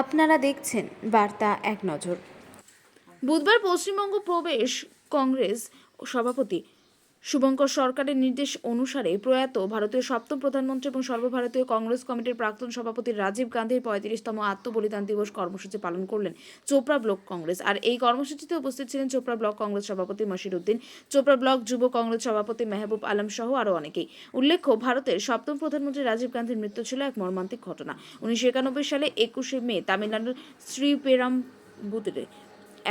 আপনারা দেখছেন বার্তা এক নজর। বুধবার পশ্চিমবঙ্গ প্রবেশ কংগ্রেস সভাপতি শুভঙ্কর সরকারের নির্দেশ অনুসারে প্রয়াত ভারতীয় সপ্তম প্রধানমন্ত্রী এবং সর্বভারতীয় কংগ্রেস কমিটির প্রাক্তন সভাপতি রাজীব গান্ধীর পঁয়ত্রিশতম আত্মবলিদান দিবস কর্মসূচি পালন করলেন চোপড়া ব্লক কংগ্রেস। আর এই কর্মসূচিতে উপস্থিত ছিলেন চোপড়া ব্লক কংগ্রেস সভাপতি মশির উদ্দিন চোপড়া ব্লক যুব কংগ্রেস সভাপতি মেহবুব আলম সহ আরও অনেকেই। উল্লেখ্য, ভারতের সপ্তম প্রধানমন্ত্রী রাজীব গান্ধীর মৃত্যু ছিল এক মর্মান্তিক ঘটনা। উনিশশো একানব্বই সালে একুশে মে তামিলনাড়ুর শ্রীপেরাম্বুদরে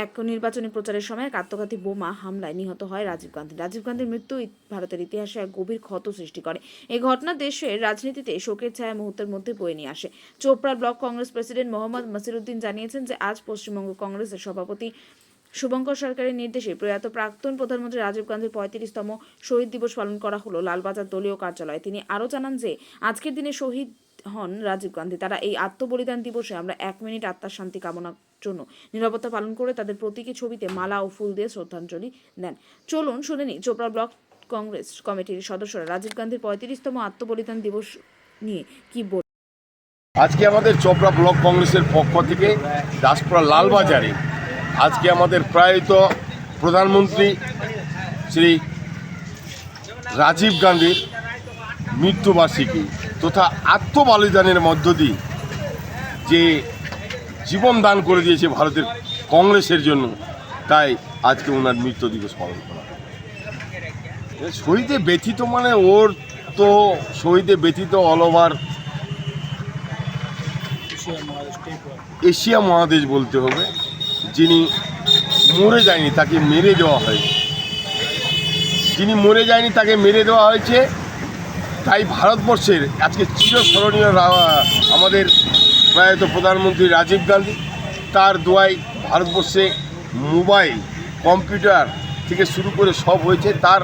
এক নির্বাচনী প্রচারের সময় এক আত্মঘাতী বোমা হামলায় নিহত হয় রাজীব গান্ধী। রাজীব গান্ধীর মৃত্যু ভারতের ইতিহাসে এক গভীর ক্ষত সৃষ্টি করে। এই ঘটনা দেশের রাজনীতিতে শোকের ছায়া মুহূর্তের মধ্যে বয়ে নিয়ে আসে। চোপড়া ব্লক কংগ্রেস প্রেসিডেন্ট মোহাম্মদ মসিরুদ্দিন জানিয়েছেন যে, আজ পশ্চিমবঙ্গ কংগ্রেসের সভাপতি শুভঙ্কর সরকারের নির্দেশে প্রয়াত প্রাক্তন প্রধানমন্ত্রী রাজীব গান্ধীর পঁয়ত্রিশতম শহীদ দিবস পালন করা হলো লালবাজার দলীয় কার্যালয়ে। তিনি আরও জানান যে, আজকের দিনে শহীদ হন রাজীব গান্ধী। তারা এই আত্মবলিদান দিবসে আমরা এক মিনিট আত্মার শান্তি কামনার জন্য নিরাপত্তা পালন করে তাদের প্রতীকী ছবিতে মালা ও ফুল দিয়ে শ্রদ্ধাঞ্জলি দেন। চলুন শুনে নিই চোপড়া ব্লক কংগ্রেস কমিটির সদস্যরা রাজীব গান্ধীর পঁয়ত্রিশতম আত্মবলিদান দিবস নিয়ে কি বল আজকে আমাদের চোপড়া ব্লক কংগ্রেসের পক্ষ থেকে দাসপুরা লালবাজারে আজকে আমাদের প্রয়াত প্রধানমন্ত্রী শ্রী রাজীব গান্ধীর মৃত্যুবার্ষিকী। তথা আত্মবলিদানের মধ্য দিয়ে যে জীবন দান করে দিয়েছে ভারতের কংগ্রেসের জন্য, তাই আজকে ওনার মৃত্যু দিবস পালন করা শহীদে ব্যথিত মানে ওর তো শহীদে ব্যথিত অল ওভার এশিয়া মহাদেশ বলতে হবে, যিনি মরে যায়নি, তাকে মেরে দেওয়া হয়েছে। যিনি মরে যায়নি, তাকে মেরে দেওয়া হয়েছে। তাই ভারতবর্ষের আজকে চিরস্মরণীয় আমাদের প্রয়াত প্রধানমন্ত্রী রাজীব গান্ধী তার দোয়াই ভারতবর্ষে মোবাইল, কম্পিউটার থেকে শুরু করে সব হয়েছে। তার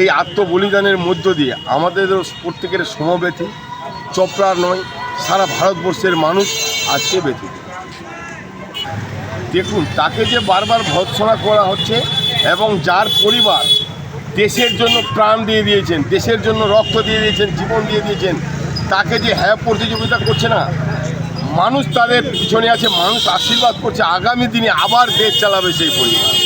এই আত্মবলিদানের মধ্য দিয়ে আমাদেরও প্রত্যেকের সমব্যথী চপড়া নয়, সারা ভারতবর্ষের মানুষ আজকে ব্যথিত। দেখুন, তাকে যে বারবার ভৎসনা করা হচ্ছে এবং যার পরিবার দেশের জন্য প্রাণ দিয়ে দিয়েছেন, দেশের জন্য রক্ত দিয়ে দিয়েছেন, জীবন দিয়ে দিয়েছেন। তাকে যে হ্যাঁ প্রতিযোগিতা করছে না, মানুষ তাদের পিছনে আছে, মানুষ আশীর্বাদ করছে। আগামী দিনে আবার দেশ চালাবে সেই পরিবার।